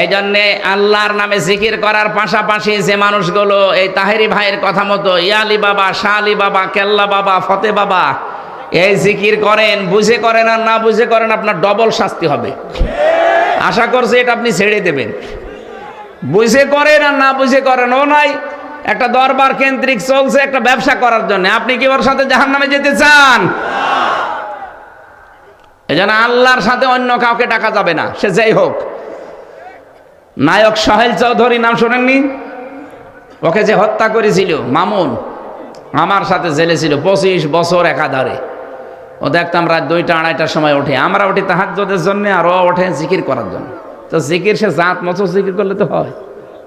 এই জন্যে আল্লাহর নামে জিকির করার পাশাপাশি যে মানুষগুলো এই তাহেরি ভাইয়ের কথা মতো, ইয়ালি বাবা শাহ বাবা, কেল্লা বাবা, ফতে বাবা, এই জিকির করেন, বুঝে করেন আর না বুঝে করেন আপনার ডবল শাস্তি হবে। আশা করছি এটা আপনি ছেড়ে দেবেন। বুঝে করেন আর না বুঝে করেন, ও নাই, একটা দরবার কেন্দ্রিক চলছে একটা ব্যবসা করার জন্য। আপনি কি ওর সাথে জাহান নামে যেতে চান? এই জন্য আল্লাহর সাথে অন্য কাউকে ডাকা যাবে না, সে যাই হোক। নায়ক সাহেল চৌধুরী নাম শোনেননি? ওকে যে হত্যা করেছিল, মামুন, আমার সাথে জেলে ছিল পঁচিশ বছর একাধারে। ও দেখতাম রাত দুইটা, আড়াইটার সময় ওঠে। আমরা উঠি তাহাজ্যদের জন্য আর ও ওঠে জিকির করার জন্য। তো জিকির সে জাত মতো জিকির করলে তো হয়।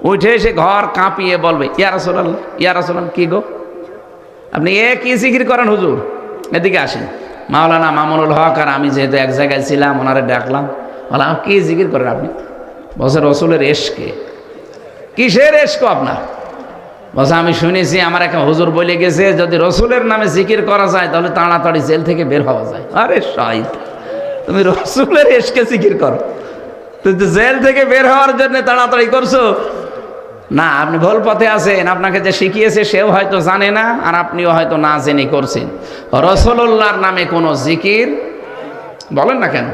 উঠে সে ঘর কাঁপিয়ে বলবে, ইয়া রাসূলুল্লাহ ইয়া রাসূলুল্লাহ, কি গো? আপনি এ কি জিকির করেন হুজুর? এদিকে আসেন। মাওলানা মামুনুল হক আর আমি যেহেতু এক জায়গায় ছিলাম, ওনারে ডাকলাম। বললাম, কি জিকির করেন আপনি? বলছে, রসুলের এশকে। কিসের এশক আপনার? বলছে, আমি শুনেছি, আমার একটা হুজুর বলে গেছে, যদি রসুলের নামে জিকির করা যায়, তাহলে তাড়াতাড়ি জেল থেকে বের হওয়া যায়। আরে শাহিদ তুমি রসুলের এশকে জিকির করো। তুই তো জেল থেকে বের হওয়ার জন্য তাড়াতাড়ি করছ? না, আপনি ভুল পথে আছেন। আপনাকে যে শিখিয়েছে, সেও হয়তো জানে না, আর আপনিও হয়তো না জেনে করছেন। রসুল্লাহর নামে কোনো জিকির, বলেন না কেন?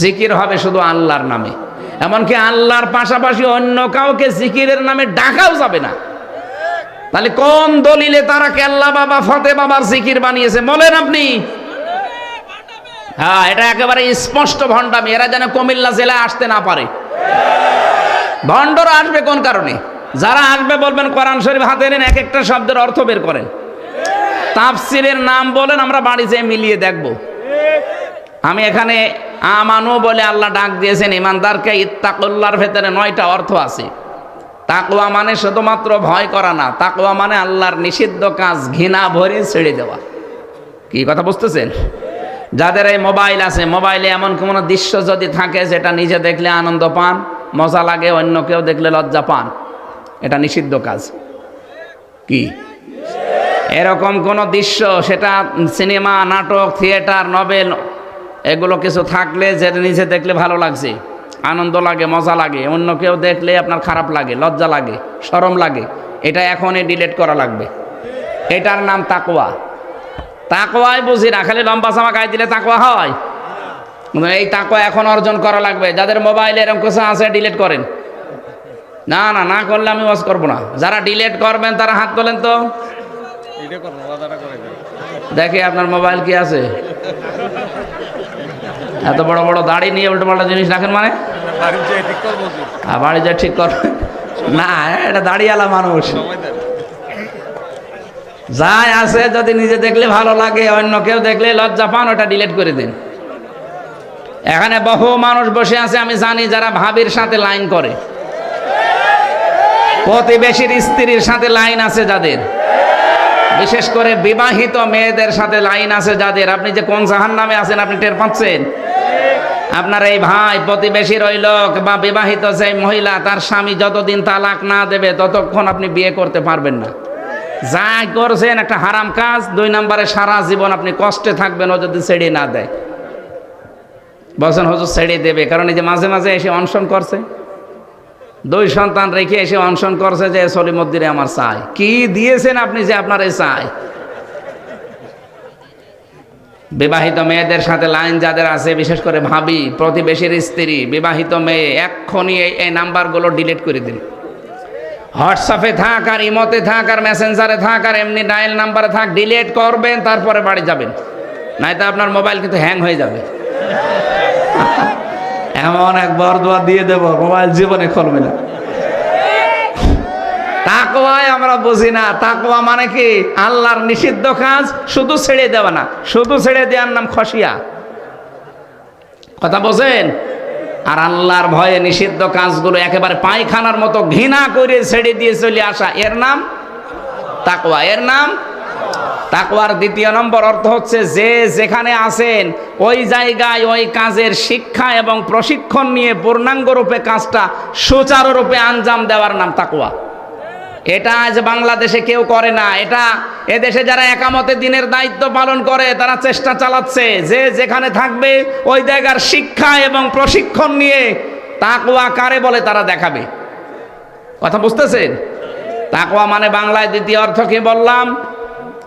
জিকির হবে শুধু আল্লাহর নামে। এমনকি আল্লাহর পাশাপাশি অন্য কাউকে জিকিরের নামে ডাকাও যাবে না। তাহলে কোন দলিলে তারা কেল্লা বাবা, ফতে বাবার জিকির বানিয়েছে? বলেন আপনি। হ্যাঁ এটা একেবারে স্পষ্ট ভণ্ডামি। এরা যেন কুমিল্লা জেলায় আসতে না পারে। ভণ্ডরা আসবে কোন কারণে? যারা আসবে বলবেন, কোরআন শরীফ হাতে নেন, এক একটা শব্দের অর্থ বের করেন। তাফসিরের নাম বলেন, আমরা বাড়ি যেয়ে মিলিয়ে দেখব। আমি এখানে আমানু বলে আল্লাহ ডাক দিয়েছেন, ইমানদারকে ইত্তাকুল্লার ভেতরে নয়টা অর্থ আছে। তাকওয়া মানে শুধুমাত্র ভয় করা না, তাকওয়া মানে আল্লাহর নিষিদ্ধ কাজ ঘৃণা ভরে ছেড়ে দেওয়া। কি কথা বুঝতেছেন? যাদের এই মোবাইল আছে, মোবাইলে এমন কোনো দৃশ্য যদি থাকে যেটা নিজে দেখলে আনন্দ পান, মজা লাগে, অন্য কেউ দেখলে লজ্জা পান, এটা নিষিদ্ধ কাজ। কি? এরকম কোনো দৃশ্য, সেটা সিনেমা, নাটক, থিয়েটার, নভেল এগুলো কিছু থাকলে যে নিজে দেখলে ভালো লাগছে। আনন্দ লাগে মজা লাগে। অন্য কেউ দেখলে আপনার খারাপ লাগে লজ্জা লাগে সরম লাগে। এটা এখনই ডিলেট করা লাগবে। এটার নাম তাকোয়া তাকোয়াই বুঝি না খালি লম্বা জামা গায়ে দিলে তাকোয়া হয়? এই তাকোয়া এখন অর্জন করা লাগবে। যাদের মোবাইলে এরকম কিছু আছে ডিলেট করেন। না না না করলে আমি ওয়াজ করব না। যারা ডিলেট করবেন তারা হাত তোলেন তো। দেখে আপনার মোবাইল কি আছে। এত বড় বড় দাড়ি নিয়ে উল্টো পাল্টা জিনিস রাখেন মানে? বাড়ি যা ঠিক করবেন না, এটা দাড়িওয়ালা মানুষ। যাই আছে, যদি নিজে দেখলে ভালো লাগে, অন্য কেউ দেখলে লজ্জা পান, ওটা ডিলিট করে দিন। এখানে বহু মানুষ বসে আছে, আমি জানি যারা ভাবির সাথে লাইন করে। প্রতিবেশীর স্ত্রীর সাথে লাইন আছে যাদের। বিশেষ করে বিবাহিত মেয়েদের সাথে লাইন আছে যাদের। আপনি যে কোন জাহান নামে আছেন, আপনি টের পাচ্ছেন? আপনার এই ভাই প্রতিবেশী রইল, বা বিবাহিত যে মহিলা, তার স্বামী যতদিন তালাক না দেবে, ততক্ষণ আপনি বিয়ে করতে পারবেন না। যা করছেন, একটা হারাম কাজ, দুই নম্বরে সারা জীবন আপনি কষ্টে থাকবেন, ও যদি ছেড়ে না দেয়। বলছেন, হজুর, ছেড়ে দেবে। কারণ এই যে মাঝে মাঝে এসে অনশন করছে। দুই সন্তান রেখে এসে অনশন করছে যে সলিমদ্দিরে আমার চাই। কি দিয়েছেন আপনি যে আপনার এই চাই? বিবাহিত মেয়েদের সাথে লাইন যাদের আছে, বিশেষ করে ভাবি, প্রতিবেশীর স্ত্রী, বিবাহিত মেয়ে, এক্ষুনি এই এই নাম্বারগুলো ডিলিট করে দিন। হোয়াটসঅ্যাপে থাক আর ইমতে থাক আর মেসেঞ্জারে থাক আর এমনি ডায়াল নাম্বারে থাক, ডিলিট করবেন, তারপরে বাড়ি যাবেন। নয়তো আপনার মোবাইল কিন্তু হ্যাং হয়ে যাবে। এমন এক বরদোয়া দিয়ে দেব, মোবাইল জীবনে খুলবে না। তাকওয়ায় আমরা বুঝি না। তাকওয়া মানে কি? আল্লাহর নিষিদ্ধ কাজ শুধু ছেড়ে দেওয়া না। শুধু ছেড়ে দেওয়ার নাম খসিয়া। কথা বোঝেন? আর আল্লাহর ভয়ে নিষিদ্ধ কাজগুলো একেবারে পায়খানার মতো ঘৃণা করে ছেড়ে দিয়ে চলে আসা। এর নাম তাকওয়া। এর নাম তাকওয়ার দ্বিতীয় নম্বর অর্থ হচ্ছে যে যেখানে আছেন, ওই জায়গায় ওই কাজের শিক্ষা এবং প্রশিক্ষণ নিয়ে পূর্ণাঙ্গ রূপে কাজটা সুচারুরূপে আঞ্জাম দেওয়ার নাম তাকওয়া। এটা আজ বাংলাদেশে কেউ করে না। এটা এদেশে যারা একামতে দিনের দায়িত্ব পালন করে, তারা চেষ্টা চালাচ্ছে। যে যেখানে থাকবে, ওই জায়গার শিক্ষা এবং প্রশিক্ষণ নিয়ে তাকওয়া কারে বলে তারা দেখাবে। কথা বুঝতেছেন? তাকওয়া মানে বাংলায় দ্বিতীয় অর্থ কি বললাম?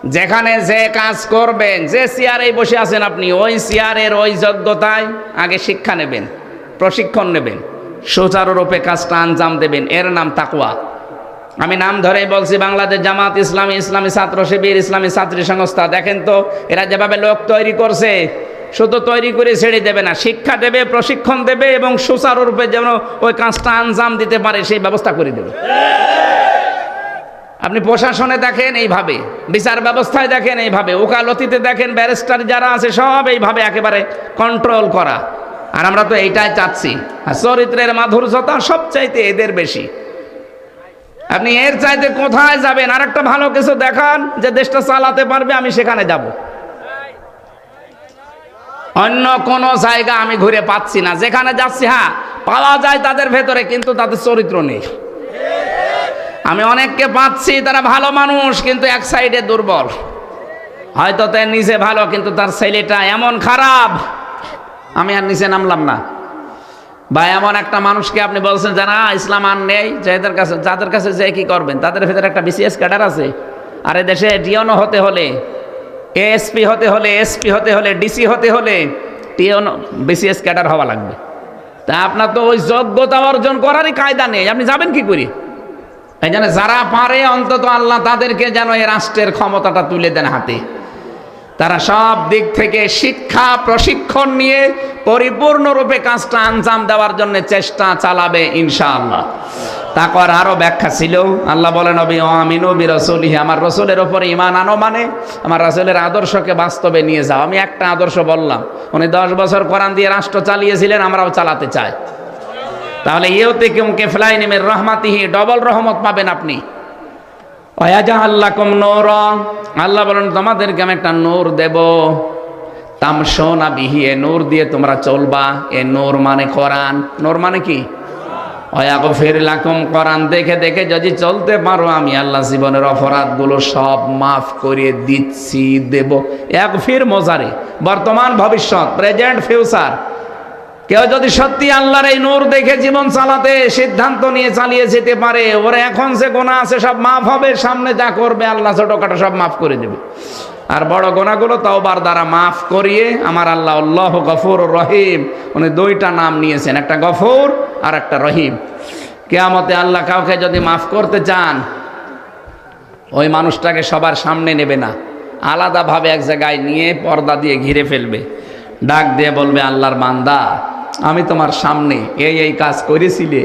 যেখানে যে কাজ করবেন, যে চেয়ারে বসে আছেন আপনি, ওই চেয়ারের ওই যোগ্যতায় আগে শিক্ষা নেবেন, প্রশিক্ষণ নেবেন, সুচারুরূপে কাজটা আঞ্জাম দেবেন। এর নাম তাকওয়া। আমি নাম ধরেই বলছি, বাংলাদেশ জামাত ইসলামী ইসলামী ছাত্র শিবির, ইসলামী ছাত্রী সংস্থা। দেখেন তো, এরা যেভাবে লোক তৈরি করছে, শুধু তৈরি করে ছেড়ে দেবে না, শিক্ষা দেবে, প্রশিক্ষণ দেবে এবং সুচারুরূপে যেন ওই কাজটা আঞ্জাম দিতে পারে, সেই ব্যবস্থা করে দেবে। আপনি প্রশাসনে দেখেন এইভাবে, বিচার ব্যবস্থায় দেখেন এইভাবে, ওকালতিতে দেখেন, ব্যারিস্টার যারা আছে সব এইভাবে একেবারে কন্ট্রোল করা। আর আমরা তো এইটাই চাচ্ছি। আর চরিত্রের মাধুর্যতা সবচাইতে এদের বেশি। আপনি এর চাইতে কোথায় যাবেন? আর একটা ভালো কিছু দেখান, যে দেশটা চালাতে পারবে, আমি সেখানে যাব। অন্য কোন জায়গা আমি ঘুরে পাচ্ছি না। যেখানে যাচ্ছি হ্যাঁ পাওয়া যায় তাদের ভেতরে, কিন্তু তাদের চরিত্র নেই। আমি অনেককে পাচ্ছি, তারা ভালো মানুষ, কিন্তু এক সাইডে দুর্বল। হয়তো তার নিজে ভালো, কিন্তু তার ছেলেটা এমন খারাপ। আমি আর নিচে নামলাম না। বা এমন একটা মানুষকে আপনি বলছেন যে, না, ইসলাম আর নেই। যাদের কাছে যাদের কাছে যে কি করবেন, তাদের ভেতরে একটা বিসিএস ক্যাডার আছে। আর এ দেশে ডিওনো হতে হলে এএসপি হতে হলে এসপি হতে হলে ডিসি হতে হলে টিওনো বিসিএস ক্যাডার হওয়া লাগবে। তা আপনার তো ওই যোগ্যতা অর্জন করারই কায়দা নেই। আপনি যাবেন কি করি? এই জন্য যারা পারে, অন্তত আল্লাহ তাদেরকে যেন এই রাষ্ট্রের ক্ষমতাটা তুলে দেন হাতে। তারা সব দিক থেকে শিক্ষা, প্রশিক্ষণ নিয়ে পরিপূর্ণরূপে কাজটা আঞ্জাম দেওয়ার জন্য চেষ্টা চালাবে ইনশাআল্লাহ। তারপর আরও ব্যাখ্যা ছিল। আল্লাহ বলেন নবী ও আমি নবী রসুলি আমার রসুলের ওপরে ইমান আনো মানে আমার রসুলের আদর্শকে বাস্তবে নিয়ে যাও। আমি একটা আদর্শ বললাম, উনি দশ বছর কোরআন দিয়ে রাষ্ট্র চালিয়েছিলেন, আমরাও চালাতে চাই। তাহলে ইয়েতে কেউ কেফলাই নেমের রহমাতিহি, ডবল রহমত পাবেন আপনি। অয়াজা আল্লাহ কম নৌর। আল্লাহ বলেন, তোমাদেরকে আমি একটা নূর দেব। তামসোনা বিহি, এ নূর দিয়ে তোমরা চলবা। এ নূর মানে কোরআন। নূর মানে কি? অয়াগ ফের লাকম দেখে দেখে যদি চলতে পারো, আমি আল্লাহ জীবনের অপরাধগুলো সব মাফ করে দিচ্ছি, দেব। এক ফির মজারে। বর্তমান ভবিষ্যৎ, প্রেজেন্ট ফিউচার। কেউ যদি সত্যি আল্লাহর এই নূর দেখে জীবন চালাতে সিদ্ধান্ত নিয়ে চালিয়ে যেতে পারে, ওর এখন যে গোনা আছে সব মাফ হবে, সামনে যা করবে আল্লাহ ছোটখাটো সব মাফ করে দেবে। আর বড় গোনাগুলো তাওবার দ্বারা মাফ করিয়ে আমার আল্লাহ আল্লাহ গফুর রহিম, উনি দুইটা নাম নিয়েছেন, একটা গফুর আর একটা রহিম। কেয়ামতে আল্লাহ কাউকে যদি মাফ করতে চান, ওই মানুষটাকে সবার সামনে নেবে না, আলাদাভাবে এক জায়গায় নিয়ে পর্দা দিয়ে ঘিরে ফেলবে, ডাক দিয়ে বলবে, আল্লাহর বান্দা আমি তোমার সামনে এই এই কাজ করেছিলে।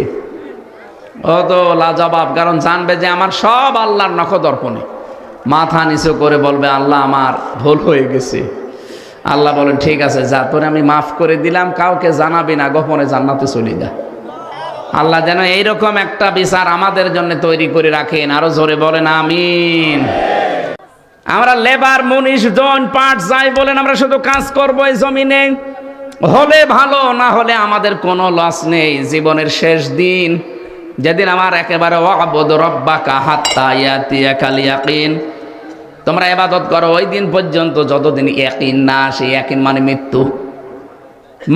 ও তো লাজবাব, কারণ জানবে যে আমার সব আল্লাহর নখদর্পণে। মাথা নিচু করে বলবে, আল্লাহ, আমার ভুল হয়ে গেছে। আল্লাহ বলেন, ঠিক আছে, যা, তোরে আমি মাফ করে দিলাম, কাউকে জানাবি না, গোপনে জান্নাতে চলে যা। আল্লাহ যেন এইরকম একটা বিচার আমাদের জন্য তৈরি করে রাখেন। আরও জোরে বলেন, আমিন। আমরা লেবার মনীষ জন, পাট, যাই বলেন, আমরা শুধু কাজ করব এই জমিনে। হলে ভালো, না হলে আমাদের কোনো লস নেই। জীবনের শেষ দিন, যেদিন আমার একেবারে তোমরা এবাদত করো, ওই দিন পর্যন্ত যতদিন একিন না আসে একিন মানে মৃত্যু।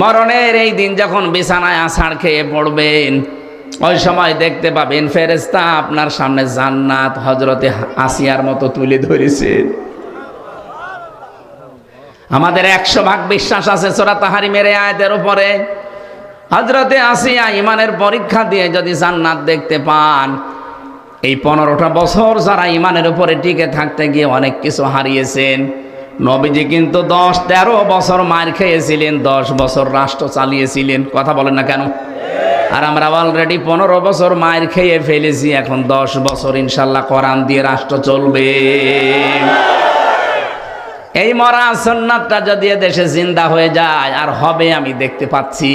মরণের এই দিন যখন বিছানায় আষাঢ় খেয়ে পড়বেন, ওই সময় দেখতে পাবেন ফেরেস্তা আপনার সামনে জান্নাত হজরতে আসিয়ার মতো তুলে ধরেছেন আমাদের একশো ভাগ বিশ্বাস আছে সোরা তাহারি মেরে আয়াতের উপরে। হজরতে আসিয়া ইমানের পরীক্ষা দিয়ে যদি জান্নাত দেখতে পান, এই পনেরোটা বছর যারা ইমানের উপরে টিকে থাকতে গিয়ে অনেক কিছু হারিয়েছেন, নবীজি কিন্তু দশ তেরো বছর মার খেয়েছিলেন, দশ বছর রাষ্ট্র চালিয়েছিলেন। কথা বলেন না কেন? আর আমরা অলরেডি পনেরো বছর মায়ের খেয়ে ফেলেছি, এখন দশ বছর ইনশাল্লাহ কোরআন দিয়ে রাষ্ট্র চলবে। এই মরা সন্ন্যাতটা যদি দেশে জিন্দা হয়ে যায় আর হবে আমি দেখতে পাচ্ছি।